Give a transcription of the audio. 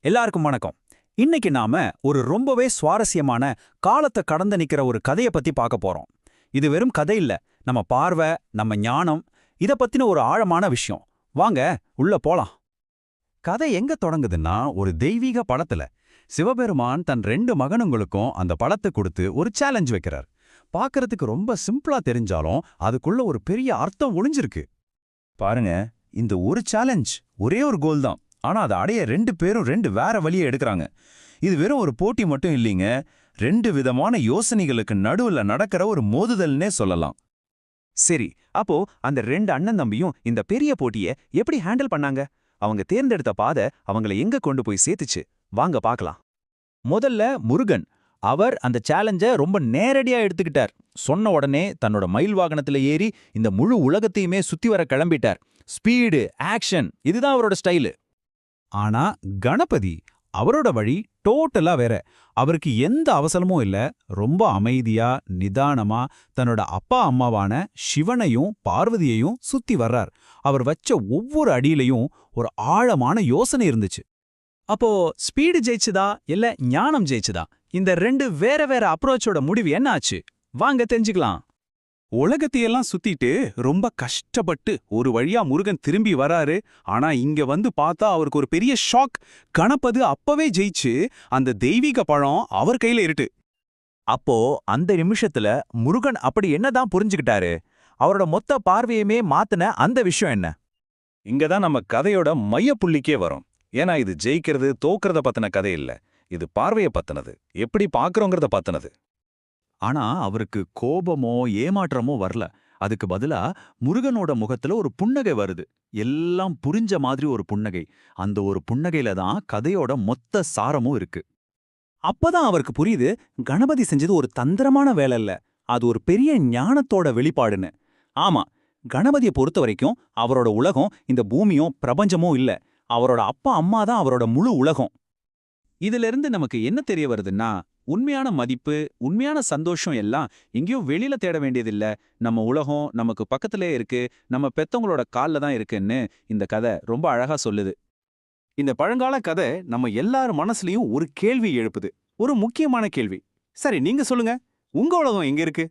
எல்லாருக்கும் வணக்கம். இன்னைக்கு நாம ஒரு ரொம்பவே சுவாரஸ்யமான காலத்தை கடந்து நிக்கிற ஒரு கதையை பத்தி பார்க்க போறோம். இது வெறும் கதை இல்ல நம்ம பார்வை நம்ம ஞானம் இத பத்தின ஒரு ஆழமான விஷயம். வாங்க உள்ள போலாம். கதை எங்க தொடங்குதுன்னா ஒரு தெய்வீக படத்துல. சிவபெருமான் தன் ரெண்டு மகனுங்களுக்கும் அந்த படத்தை கொடுத்து ஒரு சேலஞ்ச் வைக்கிறார். பார்க்கறதுக்கு ரொம்ப சிம்பிளா தெரிஞ்சாலும் அதுக்குள்ள ஒரு பெரிய அர்த்தம் ஒளிஞ்சிருக்கு. பாருங்க இந்த ஒரு சேலஞ்ச் ஒரே ஒரு கோல் தான். ஆனா அதை அடைய ரெண்டு பேரும் ரெண்டு வேற வழியை எடுக்கறாங்க. இது வெறும் ஒரு போட்டி மட்டும் இல்லைங்க. ரெண்டு விதமான யோசனைகளுக்கு நடுவுல நடக்கிற ஒரு மோதுதல்னே சொல்லலாம். சரி அப்போ அந்த ரெண்டு அண்ணன் தம்பியும் இந்த பெரிய போட்டிய எப்படி ஹேண்டில் பண்ணாங்க? அவங்க தேர்ந்தெடுத்த பாதை அவங்கள எங்க கொண்டு போய் சேர்த்துச்சு? வாங்க பார்க்கலாம். முதல்ல முருகன் அவர் அந்த சேலஞ்ச ரொம்ப நேரடியா எடுத்துக்கிட்டார். சொன்ன உடனே தன்னோட மயில் வாகனத்துல ஏறி இந்த முழு உலகத்தையுமே சுத்தி வர கிளம்பிட்டார். ஸ்பீடு ஆக்ஷன் இதுதான் அவரோட ஸ்டைலு ஆனா கணபதி அவரோட வழி டோட்டலா வேற. அவருக்கு எந்த அவசரமும் இல்ல. ரொம்ப அமைதியா நிதானமா தன்னோட அப்பா அம்மாவான சிவனையும் பார்வதியையும் சுத்தி வர்றார். அவர் வச்ச ஒவ்வொரு அடியிலையும் ஒரு ஆழமான யோசனை இருந்துச்சு. அப்போ ஸ்பீடு ஜெயிச்சுதா? இல்ல ஞானம் ஜெயிச்சுதா? இந்த ரெண்டு வேற வேற அப்ரோச்சோட முடிவு என்ன ஆச்சு? வாங்க தெரிஞ்சுக்கலாம். உலகத்தையெல்லாம் சுத்திட்டு ரொம்ப கஷ்டப்பட்டு ஒரு வழியா முருகன் திரும்பி வராரு. ஆனா இங்க வந்து பார்த்தா அவருக்கு ஒரு பெரிய ஷாக். கணப்பது அப்பவே ஜெயிச்சு அந்த தெய்வீக பழம் அவர் கையில இருட்டு. அப்போ அந்த நிமிஷத்துல முருகன் அப்படி என்னதான் புரிஞ்சுக்கிட்டாரு? அவரோட மொத்த பார்வையுமே மாத்துன அந்த விஷயம் என்ன? இங்க தான் நம்ம கதையோட மையப்புள்ளிக்கே வரும். ஏன்னா இது ஜெயிக்கிறது தோக்கிறத பத்தின கதை இல்ல. இது பார்வைய பத்தினது. எப்படி பாக்குறோங்கிறத பத்தினது. ஆனா அவருக்கு கோபமோ ஏமாற்றமோ வரல. அதுக்கு பதிலா முருகனோட முகத்துல ஒரு புன்னகை வருது. எல்லாம் புரிஞ்ச மாதிரி ஒரு புன்னகை. அந்த ஒரு புன்னகையில தான் கதையோட மொத்த சாரமும் இருக்கு. அப்பதான் அவருக்கு புரியுது கணபதி செஞ்சது ஒரு தந்திரமான வேலை இல்ல. அது ஒரு பெரிய ஞானத்தோட வெளிப்பாடுன்னு. ஆமா கணபதியை பொறுத்த வரைக்கும் அவரோட உலகம் இந்த பூமியும் பிரபஞ்சமும் இல்ல. அவரோட அப்பா அம்மா தான் அவரோட முழு உலகம். இதிலிருந்து நமக்கு என்ன தெரிய வருதுன்னா உண்மையான மதிப்பு உண்மையான சந்தோஷம் எல்லாம் எங்கேயும் வெளியில தேட வேண்டியதில்ல. நம்ம உலகம் நமக்கு பக்கத்திலே இருக்கு. நம்ம பெத்தவங்களோட கால்ல தான் இருக்குன்னு இந்த கதை ரொம்ப அழகா சொல்லுது. இந்த பழங்கால கதை நம்ம எல்லார் மனசுலயும் ஒரு கேள்வி எழுப்புது. ஒரு முக்கியமான கேள்வி. சரி நீங்க சொல்லுங்க. உங்க உலகம் எங்க இருக்கு?